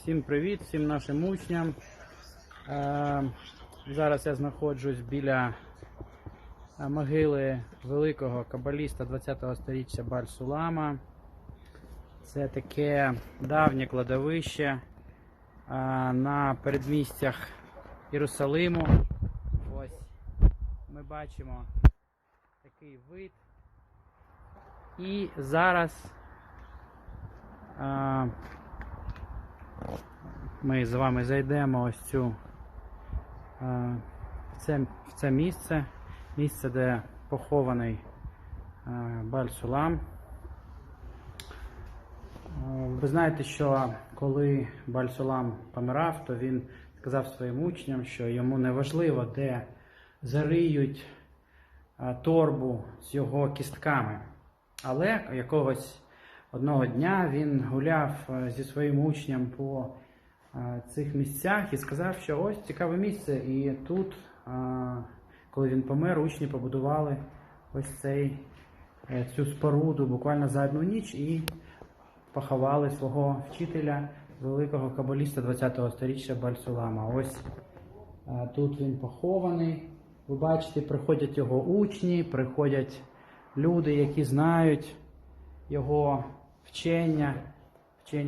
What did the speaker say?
Всім привіт, всім нашим учням. Е, Зараз я знаходжусь біля е, могили великого кабаліста 20-го сторіччя Баль-Сулама. Це таке давнє кладовище е, на передмістях Єрусалиму. Ось ми бачимо такий вид. І зараз ми з вами зайдемо ось цю е, в це, в це місце, місце, де похований е, Баль-Сулам. Е, Ви знаєте, що коли Баль-Сулам помирав, то він сказав своїм учням, що йому не важливо, де зариють торбу з його кістками. Але якогось одного дня він гуляв е, зі своїм учнем по е, цих місцях і сказав, що ось цікаве місце. І тут, е, коли він помер, учні побудували ось цей, цю споруду буквально за одну ніч і поховали свого вчителя, великого кабаліста 20-го сторіччя Бальсулама. Ось тут він похований. Ви бачите, приходять його учні, приходять люди, які знають його вчення, вчення